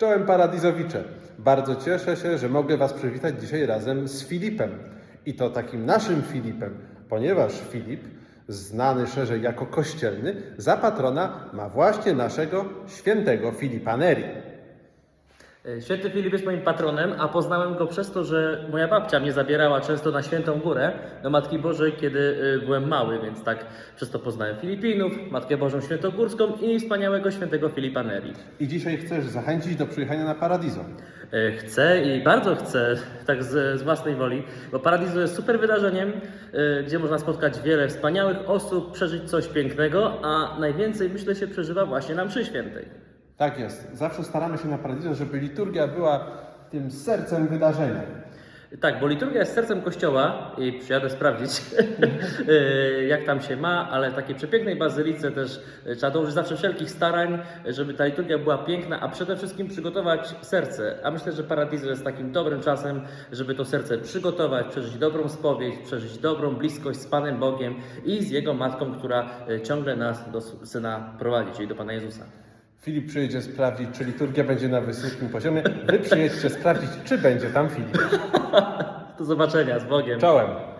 Czołem Paradizowicze. Bardzo cieszę się, że mogę Was przywitać dzisiaj razem z Filipem. I to takim naszym Filipem, ponieważ Filip, znany szerzej jako kościelny, za patrona ma właśnie naszego świętego Filipa Neri. E, Święty Filip jest moim patronem, a poznałem go przez to, że moja babcia mnie zabierała często na Świętą Górę do Matki Bożej, kiedy e, byłem mały, więc tak przez to poznałem Filipinów, Matkę Bożą Świętogórską i wspaniałego świętego Filipa Neri. I dzisiaj chcesz zachęcić do przyjechania na Paradizo. E, Chcę i bardzo chcę, tak z, z własnej woli, bo Paradiso jest super wydarzeniem, gdzie można spotkać wiele wspaniałych osób, przeżyć coś pięknego, a najwięcej myślę się przeżywa właśnie na mszy świętej. Tak jest. Zawsze staramy się na Paradizo, żeby liturgia była tym sercem wydarzenia. Tak, bo liturgia jest sercem kościoła i przyjadę sprawdzić, e, jak tam się ma, ale w takiej przepięknej bazylice też e, trzeba dołożyć zawsze wszelkich starań, żeby ta liturgia była piękna, a przede wszystkim przygotować serce. A myślę, że Paradiso jest takim dobrym czasem, żeby to serce przygotować, przeżyć dobrą spowiedź, przeżyć dobrą bliskość z Panem Bogiem i z Jego Matką, która e, ciągle nas do Syna prowadzi, czyli do Pana Jezusa. Filip przyjedzie sprawdzić, czy liturgia będzie na wysokim poziomie. Wy przyjedźcie sprawdzić, czy będzie tam Filip. Do zobaczenia, z Bogiem. Czołem.